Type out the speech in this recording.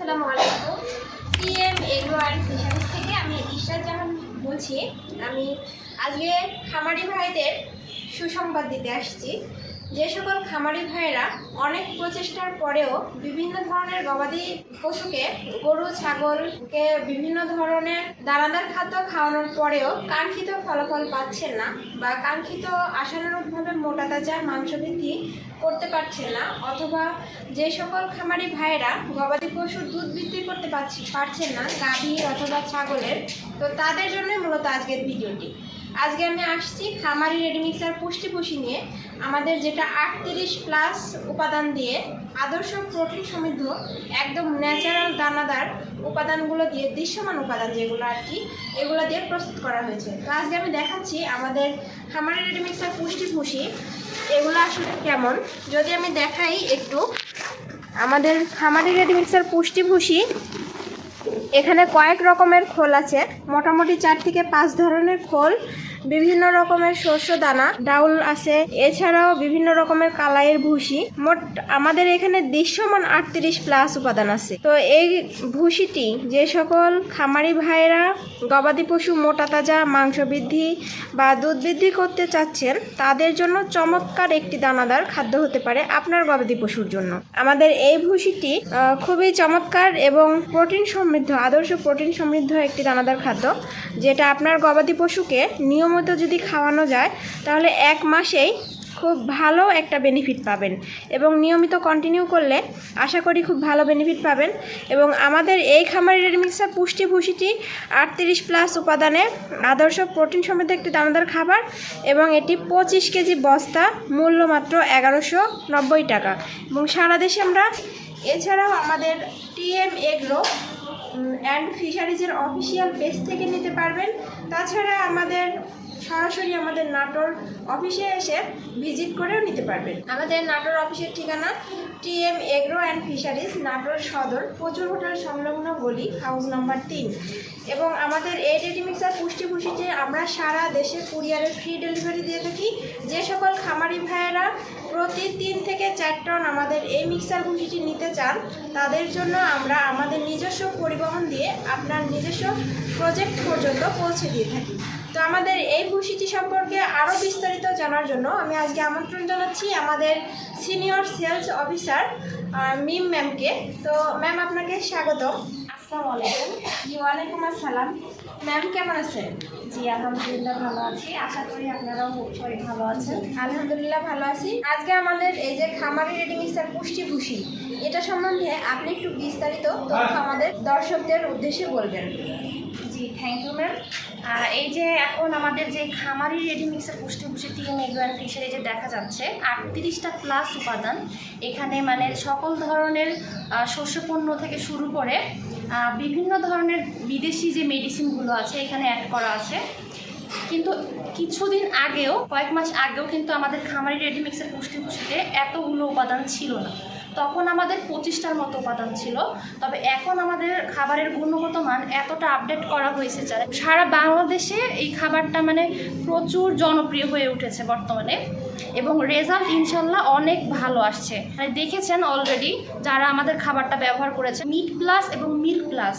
আসসালামু আলাইকুম। PM agro and fisheries থেকে আমি ইশরাত জাহান বলছি। আমি আজকে খামারি ভাইদের সুসংবাদ দিতে আসছি। যে সকল খামারি ভাইয়েরা অনেক প্রচেষ্টার পরেও বিভিন্ন ধরনের গবাদি পশুকে গরু ছাগলকে বিভিন্ন ধরনের দানাদার খাদ্য খাওয়ানোর পরেও কাঙ্ক্ষিত ফলাফল পাচ্ছেন না বা কাঙ্ক্ষিত আশানুরূপভাবে মোটা তাজা মাংস বৃদ্ধি করতে পারছেন না অথবা যে সকল খামারি ভাইয়েরা গবাদি পশুর দুধ বিক্রি করতে পারছি পারছেন না, গাভী অথবা ছাগলের, তো তাদের জন্যই মূলত আজকের ভিডিওটি। আজকে আমি আসছি খামারি রেডিমিক্সার পুষ্টি পুষি নিয়ে। আমাদের যেটা আটত্রিশ প্লাস উপাদান দিয়ে আদর্শ প্রোটিন সমৃদ্ধ, একদম ন্যাচারাল দানাদার উপাদানগুলো দিয়ে দৃশ্যমান উপাদান যেগুলো আর কি, এগুলো দিয়ে প্রস্তুত করা হয়েছে। তো আজকে আমি দেখাচ্ছি আমাদের খামারি রেডিমিক্সার পুষ্টি পুষি, এগুলো আসলে কেমন? যদি আমি দেখাই একটু, আমাদের খামারি রেডিমিক্সার পুষ্টি ভুষি এখানে কয়েক রকমের খোল আছে। মোটামুটি চার থেকে পাঁচ ধরনের খোল। বিভিন্ন রকমের শস্য দানা, ডাউল আছে। এছাড়াও বিভিন্ন রকমের কালাইয়ের ভুসি মোট আমাদের এখানে দৃশ্যমান আটত্রিশ প্লাস উপাদান আছে। তো এই ভুসিটি যে সকল খামারি ভাইয়েরা, গবাদি পশু মোটা তাজা, মাংস বৃদ্ধি বা দুধ বৃদ্ধি করতে চাচ্ছেন, তাদের জন্য চমৎকার একটি দানাদার খাদ্য হতে পারে আপনার গবাদি পশুর জন্য। আমাদের এই ভুসিটি খুবই চমৎকার এবং প্রোটিন সমৃদ্ধ আদর্শ প্রোটিন সমৃদ্ধ একটি দানাদার খাদ্য, যেটা আপনার গবাদি পশুকে নিয়মিত যদি খাওয়ানো যায়, তাহলে এক মাসেই খুব ভালো একটা বেনিফিট পাবেন এবং নিয়মিত কন্টিনিউ করলে আশা করি খুব ভালো বেনিফিট পাবেন। এবং আমাদের এই খামারের রেডমিক্সার পুষ্টি ভুষিটি আটত্রিশ প্লাস উপাদানে আদর্শ প্রোটিন সমৃদ্ধ একটি দানাদার খাবার এবং এটি পঁচিশ কেজি বস্তা মূল্য মাত্র এগারোশো নব্বই টাকা। এবং সারা দেশে আমরা, এছাড়াও আমাদের টিএম এগ্রো অ্যান্ড ফিশারিজের অফিসিয়াল পেজ থেকে নিতে পারবেন। তাছাড়া আমাদের সরাসরি আমাদের নাটোর অফিসে এসে ভিজিট করেও নিতে পারবেন। আমাদের নাটোর অফিসের ঠিকানা TM agro and fisheries, Natore Sadar, প্রচুর হোটেল সংলগ্ন গলি, হাউস নাম্বার তিন। এবং আমাদের এই রেডি মিক্সার পুষ্টি পুষ্টিতে আমরা সারা দেশে কুরিয়ারের ফ্রি ডেলিভারি দিয়ে থাকি। যে সকল খামারি ভাইয়েরা প্রতি তিন থেকে চার টন আমাদের এই মিক্সার ভুষিটি নিতে চান, তাদের জন্য আমরা আমাদের নিজস্ব পরিবহন দিয়ে আপনার নিজস্ব প্রজেক্ট পর্যন্ত পৌঁছে দিয়ে থাকি। তো আমাদের এই ভুষিটি সম্পর্কে আরও বিস্তারিত জানার জন্য আমি আজকে আমন্ত্রণ জানাচ্ছি আমাদের সিনিয়র সেলস অফিসার মিম ম্যামকে। তো ম্যাম আপনাকে স্বাগত আসসালামু আলাইকুম। জি ওয়ালাইকুম আসসালাম। ম্যাম কেমন আছেন? জি আলহামদুলিল্লাহ ভালো আছি। আশা করি আপনারাও সবাই ভালো আছেন। আলহামদুলিল্লাহ ভালো আছি। আজকে আমাদের এই যে খামারি রেডিং মিক্সার পুষ্টি ভুষি এটা সম্বন্ধে আপনি একটু বিস্তারিত তথ্য আমাদের দর্শকদের উদ্দেশ্যে বলবেন। জি থ্যাংক ইউ ম্যাম এই যে এখন আমাদের যে খামারি রেডি মিক্সের পুষ্টি পুষ্টি এগ্রোয়ান ফিশারি যে দেখা যাচ্ছে আটত্রিশটা প্লাস উপাদান। এখানে মানে সকল ধরনের শস্যপণ্য থেকে শুরু করে বিভিন্ন ধরনের বিদেশি যে মেডিসিনগুলো আছে এখানে অ্যাড করা আছে। কিন্তু কিছুদিন আগেও কয়েক মাস আগেও কিন্তু আমাদের খামারি রেডিমিক্সের পুষ্টি পুষ্টিতে এতগুলো উপাদান ছিল না। তখন আমাদের পঁচিশটার মতো উপাদান ছিল। তবে এখন আমাদের খাবারের গুণগত মান এতটা আপডেট করা হয়েছে যে সারা বাংলাদেশে এই খাবারটা মানে প্রচুর জনপ্রিয় হয়ে উঠেছে বর্তমানে। এবং রেজাল্ট ইনশাল্লাহ অনেক ভালো আসছে। মানে দেখেছেন অলরেডি যারা আমাদের খাবারটা ব্যবহার করেছে। মিট প্লাস এবং মিল্ক প্লাস